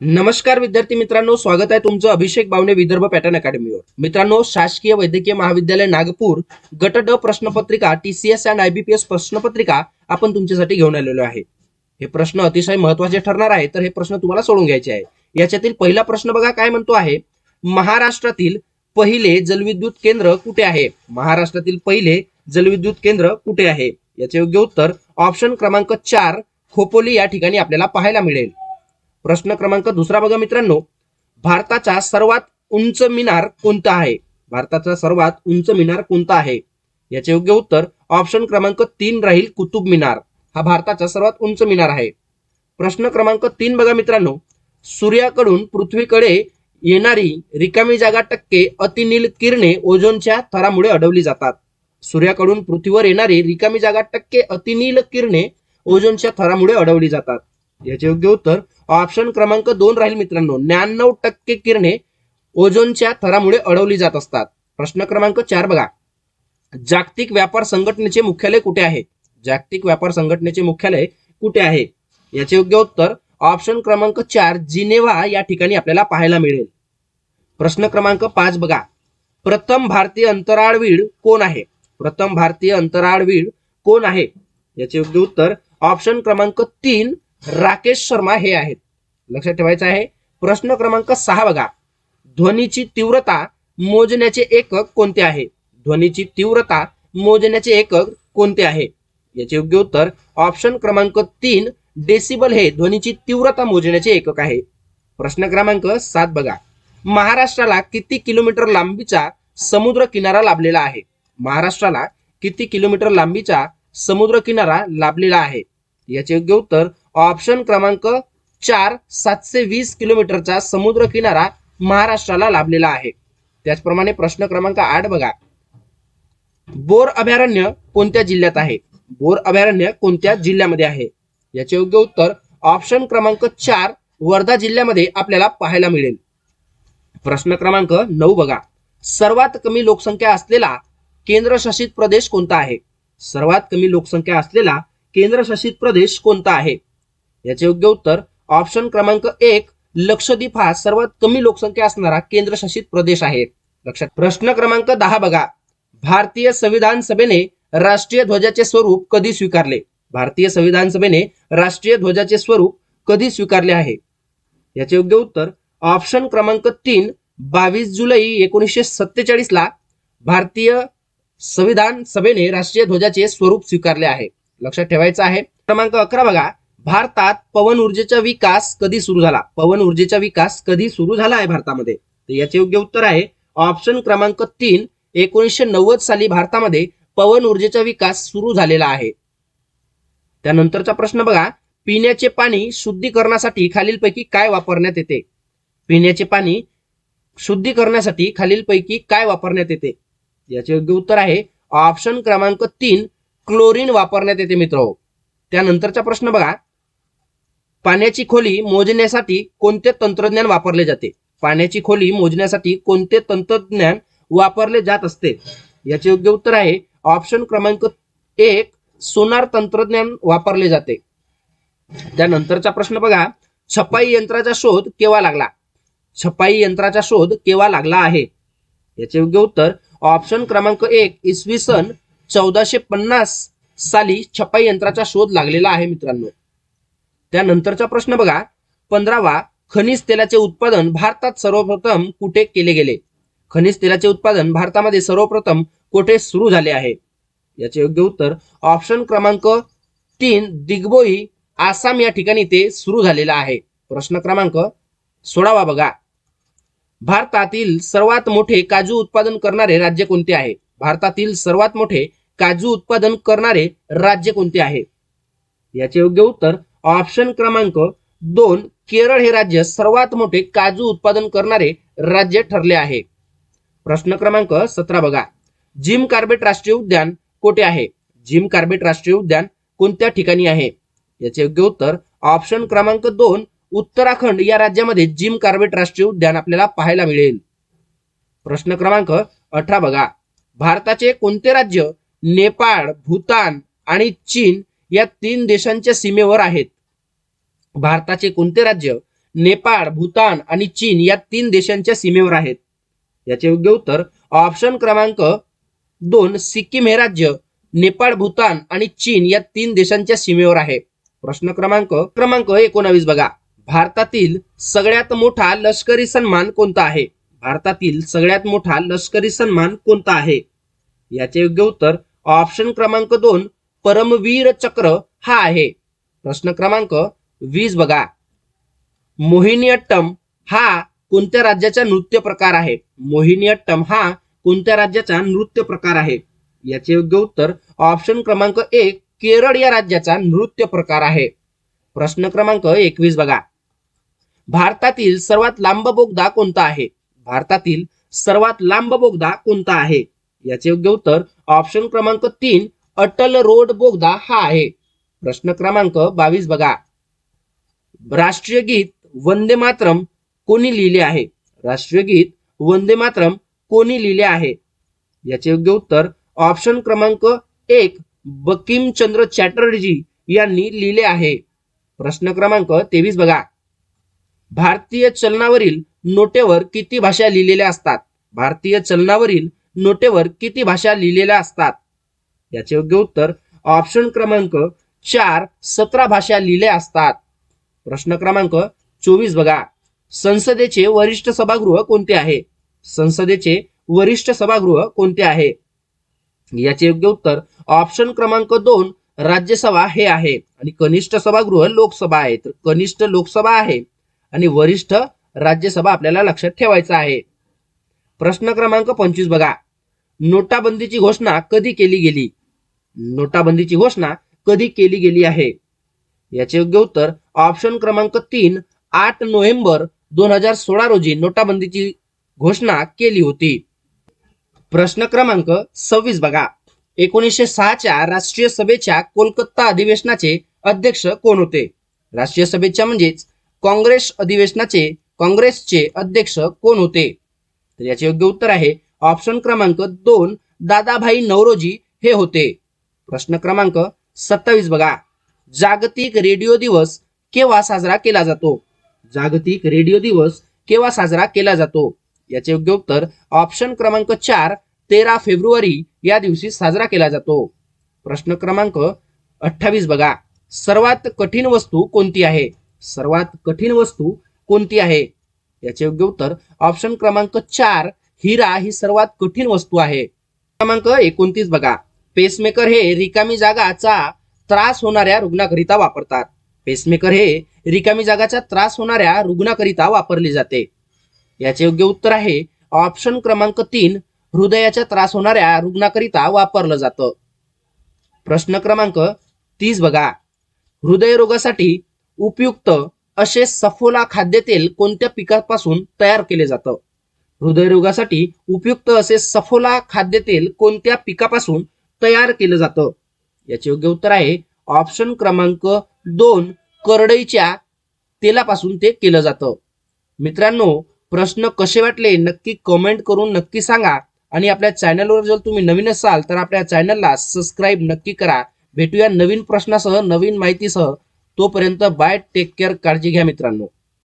नमस्कार विद्यार्थी मित्रांनो स्वागत आहे तुमचं अभिषेक बावणे विदर्भ पॅटर्न अकॅडमीवर. मित्रांनो शासकीय वैद्यकीय महाविद्यालय नागपूर गट ड प्रश्नपत्रिका टीसीएस अँड आयबीपीएस प्रश्नपत्रिका आपण तुमच्यासाठी घेऊन आलेलो आहे. हे प्रश्न अतिशय महत्त्वाचे ठरणार आहे तर हे प्रश्न तुम्हाला सोडून घ्यायचे आहे. याच्यातील पहिला प्रश्न बघा काय म्हणतो आहे. महाराष्ट्रातील पहिले जलविद्युत केंद्र कुठे आहे? महाराष्ट्रातील पहिले जलविद्युत केंद्र कुठे आहे? याचे योग्य उत्तर ऑप्शन क्रमांक चार खोपोली या ठिकाणी आपल्याला पाहायला मिळेल. प्रश्न क्रमांक दुसरा बघा मित्रांनो. भारताचा सर्वात उंच मिनार कोणता आहे? भारताचा सर्वात उंच मिनार कोणता आहे? याचे योग्य उत्तर ऑप्शन क्रमांक तीन राहील कुतुब मिनार. हा भारताचा सर्वात उंच मिनार आहे. प्रश्न क्रमांक तीन बघा मित्रांनो. सूर्याकडून पृथ्वीकडे येणारी रिकामी जागा टक्के अतिनील किरणे ओझोनच्या थरामुळे अडवली जातात. सूर्याकडून पृथ्वीवर येणारी रिकामी जागा टक्के अतिनील किरणे ओझोनच्या थरामुळे अडवली जातात. याचे योग्य उत्तर ऑप्शन क्रमांक दोन राहील मित्रांनो. न्याण्णव टक्के किरणे ओझोनच्या थरामुळे अडवली जात असतात. प्रश्न क्रमांक चार बघा. जागतिक व्यापार संघटनेचे मुख्यालय कुठे आहे? जागतिक व्यापार संघटनेचे मुख्यालय कुठे आहे? याचे योग्य उत्तर ऑप्शन क्रमांक चार जिनेव्हा या ठिकाणी आपल्याला पाहायला मिळेल. प्रश्न क्रमांक पाच बघा. प्रथम भारतीय अंतराळवीर कोण आहे? प्रथम भारतीय अंतराळवीर कोण आहे? याचे योग्य उत्तर ऑप्शन क्रमांक तीन राकेश शर्मा हे आहेत. लक्षात ठेवायचं आहे प्रश्न क्रमांक सहा बघा. ध्वनीची तीव्रता मोजण्याचे एकक कोणते आहे? ध्वनीची तीव्रता मोजण्याचे एकक कोणते आहे? याचे योग्य उत्तर ऑप्शन क्रमांक तीन डेसिबल हे ध्वनीची तीव्रता मोजण्याचे एकक आहे. प्रश्न क्रमांक सात बघा. महाराष्ट्राला किती किलोमीटर लांबीचा समुद्र किनारा लाभलेला आहे? महाराष्ट्राला किती किलोमीटर लांबीचा समुद्र किनारा लाभलेला आहे? याचे योग्य उत्तर ऑप्शन क्रमांक चार सातशे वीस किलोमीटरचा समुद्र किनारा महाराष्ट्राला लाभलेला आहे. त्याचप्रमाणे प्रश्न क्रमांक आठ बघा. बोर अभयारण्य कोणत्या जिल्ह्यात आहे? बोर अभयारण्य कोणत्या जिल्ह्यामध्ये आहे? याचे योग्य उत्तर ऑप्शन क्रमांक चार वर्धा जिल्ह्यामध्ये आपल्याला पाहायला मिळेल. प्रश्न क्रमांक नऊ बघा. सर्वात कमी लोकसंख्या असलेला केंद्रशासित प्रदेश कोणता आहे? सर्वात कमी लोकसंख्या असलेला केंद्रशासित प्रदेश कोणता आहे? याचे योग्य उत्तर ऑप्शन क्रमांक एक लक्षद्वीप हा सर्वात कमी लोकसंख्या असणारा केंद्रशासित प्रदेश आहे. लक्षात प्रश्न क्रमांक दहा बघा. भारतीय संविधान सभेने राष्ट्रीय ध्वजाचे स्वरूप कधी स्वीकारले? भारतीय संविधान सभेने राष्ट्रीय ध्वजाचे स्वरूप कधी स्वीकारले आहे? याचे योग्य उत्तर ऑप्शन क्रमांक तीन बावीस जुलै एकोणीसशे सत्तेचाळीस ला भारतीय संविधान सभेने राष्ट्रीय ध्वजाचे स्वरूप स्वीकारले आहे. लक्षात ठेवायचं आहे. क्रमांक अकरा बघा. भारतात पवन ऊर्जेचा विकास कधी सुरू झाला? पवन ऊर्जेचा विकास कधी सुरू झाला आहे भारतामध्ये? तर याचे योग्य उत्तर आहे ऑप्शन क्रमांक तीन एकोणीसशे नव्वद साली भारतामध्ये पवन ऊर्जेचा विकास सुरू झालेला आहे. त्यानंतरचा प्रश्न बघा पिण्याचे पाणी शुद्धीकरणासाठी खालीलपैकी काय वापरण्यात येते? पिण्याचे पाणी शुद्धीकरणासाठी खालीलपैकी काय वापरण्यात येते? याचे योग्य उत्तर आहे ऑप्शन क्रमांक तीन क्लोरीन वापरण्यात येते मित्र. त्यानंतरचा प्रश्न बघा पाण्याची खोली मोजण्यासाठी कोणते तंत्रज्ञान वापरले जाते? पाण्याची खोली मोजण्यासाठी कोणते तंत्रज्ञान वापरले जात असते? याचे योग्य उत्तर आहे ऑप्शन क्रमांक एक सोनार तंत्रज्ञान वापरले जाते. त्यानंतरचा प्रश्न बघा छपाई यंत्राचा शोध केव्हा लागला? छपाई यंत्राचा शोध केव्हा लागला आहे? याचे योग्य उत्तर ऑप्शन क्रमांक एक इसवी सन चौदाशे पन्नास साली छपाई यंत्राचा शोध लागलेला आहे मित्रांनो. त्यानंतरचा प्रश्न बघा. पंधरावा खनिज तेलाचे उत्पादन भारतात सर्वप्रथम कुठे केले गेले? खनिज तेलाचे उत्पादन भारतामध्ये सर्वप्रथम कुठे सुरू झाले आहे? याचे योग्य उत्तर ऑप्शन क्रमांक तीन दिग्बोई आसाम या ठिकाणी ते सुरू झालेलं आहे. प्रश्न क्रमांक सोळावा बघा. भारतातील सर्वात मोठे काजू उत्पादन करणारे राज्य कोणते आहे? भारतातील सर्वात मोठे काजू उत्पादन करणारे राज्य कोणते आहे? याचे योग्य उत्तर ऑप्शन क्रमांक दोन केरळ हे राज्य सर्वात मोठे काजू उत्पादन करणारे राज्य ठरले आहे. प्रश्न क्रमांक सतरा बघा. जिम कार्बेट राष्ट्रीय उद्यान कोठे आहे? जिम कार्बेट राष्ट्रीय उद्यान कोणत्या ठिकाणी आहे? याचे योग्य उत्तर ऑप्शन क्रमांक दोन उत्तराखंड या राज्यामध्ये जिम कार्बेट राष्ट्रीय उद्यान आपल्याला पाहायला मिळेल. प्रश्न क्रमांक अठरा बघा. भारताचे कोणते राज्य नेपाळ भूतान आणि चीन या तीन देशांच्या सीमेवर आहेत? भारताचे कोणते राज्य नेपाळ भूतान आणि चीन या तीन देशांच्या सीमेवर आहेत? याचे योग्य उत्तर ऑप्शन क्रमांक दोन सिक्कीम हे राज्य नेपाळ भूतान आणि चीन या तीन देशांच्या सीमेवर आहे. प्रश्न क्रमांक क्रमांक एकोणावीस बघा. भारतातील सगळ्यात मोठा लष्करी सन्मान कोणता आहे? भारतातील सगळ्यात मोठा लष्करी सन्मान कोणता आहे? याचे योग्य उत्तर ऑप्शन क्रमांक दोन परमवीर चक्र हा आहे. प्रश्न क्रमांक वीस बघा. मोहिनीअट्टम हा कोणत्या राज्याचा नृत्य प्रकार आहे? मोहिनीअट्टम हा कोणत्या राज्याचा नृत्य प्रकार आहे? याचे योग्य उत्तर ऑप्शन क्रमांक एक केरळ या राज्याचा नृत्य प्रकार आहे. प्रश्न क्रमांक एकवीस बघा. भारतातील सर्वात लांब बोगदा कोणता आहे? भारतातील सर्वात लांब बोगदा कोणता आहे? याचे योग्य उत्तर ऑप्शन क्रमांक तीन अटल रोड बोगदा हा आहे. प्रश्न क्रमांक बावीस बघा. राष्ट्रीय गीत वंदे मातरम कोणी लिहिले आहे? राष्ट्रीय गीत वंदे मातरम कोणी लिहिले आहे? याचे योग्य उत्तर ऑप्शन क्रमांक एक बकिमचंद्र चॅटर्जी यांनी लिहिले आहे. प्रश्न क्रमांक तेवीस बघा. भारतीय चलनावरील नोटेवर किती भाषा लिहिलेल्या असतात? भारतीय चलनावरील नोटेवर किती भाषा लिहिलेल्या असतात? याचे योग्य उत्तर ऑप्शन क्रमांक चार सतरा भाषा लिहिल्या असतात. प्रश्न क्रमांक चोवीस बघा. संसदेचे वरिष्ठ सभागृह कोणते आहे? संसदेचे वरिष्ठ सभागृह कोणते आहे? याचे योग्य उत्तर ऑप्शन क्रमांक दोन राज्यसभा हे आहे. आणि कनिष्ठ सभागृह लोकसभा आहे. तर कनिष्ठ लोकसभा आहे. आणि वरिष्ठ राज्यसभा आपल्याला लक्षात ठेवायचं आहे. प्रश्न क्रमांक पंचवीस बघा. नोटाबंदीची घोषणा कधी केली गेली? नोटाबंदीची घोषणा कधी केली गेली आहे? याचे योग्य उत्तर ऑप्शन क्रमांक तीन आठ नोव्हेंबर दोन हजार सोळा रोजी नोटाबंदीची घोषणा केली होती. प्रश्न क्रमांक सव्वीस बघा. एकोणीसशे सहाच्या राष्ट्रीय सभेच्या कोलकाता अधिवेशनाचे अध्यक्ष कोण होते? राष्ट्रीय सभेच्या म्हणजेच काँग्रेस अधिवेशनाचे काँग्रेसचे अध्यक्ष कोण होते? तर याचे योग्य उत्तर आहे ऑप्शन क्रमांक दोन दादाभाई नवरोजी हे होते. प्रश्न क्रमांक सत्तावीस बघा. जागतिक रेडिओ दिवस केव्हा साजरा केला जातो? जागतिक रेडिओ दिवस केव्हा साजरा केला जातो? याचे योग्य उत्तर ऑप्शन क्रमांक चार तेरा फेब्रुवारी या दिवशी साजरा केला जातो. प्रश्न क्रमांक अठ्ठावीस बघा. सर्वात कठीण वस्तू कोणती आहे? सर्वात कठीण वस्तू कोणती आहे? याचे योग्य उत्तर ऑप्शन क्रमांक चार हिरा ही सर्वात कठीण वस्तू आहे. क्रमांक एकोणतीस बघा. पेसमेकर हे रिकामी जागाचा त्रास होणाऱ्या रुग्णाकरिता वापरतात. पेसमेकर हे रिकामी जागाचा त्रास होणाऱ्या रुग्णाकरिता वापरले जाते. याचे योग्य उत्तर आहे ऑप्शन क्रमांक तीन हृदयाचा त्रास होणाऱ्या रुग्णाकरिता वापरलं जातं. प्रश्न क्रमांक तीस बघा. हृदयरोगासाठी उपयुक्त असे सफोला खाद्यतेल कोणत्या पिकापासून तयार केले जातं? हृदयरोगासाठी उपयुक्त असे सफोला खाद्यतेल कोणत्या पिकापासून तयार केलं जातं? याचे योग्य उत्तर आहे. ऑप्शन क्रमांक दोन करडईच्या तेलापासून ते केलं जातं. मित्रांनो प्रश्न कसे वाटले? नक्की कमेंट करून नक्की सांगा. आणि आपल्या चॅनलवर जर तुम्ही नवीन असाल तर आपल्या चॅनलला सबस्क्राईब नक्की करा. भेटूया नवीन प्रश्नासह नवीन माहितीसह. तोपर्यंत बाय टेक केअर काळजी घ्या मित्रांनो.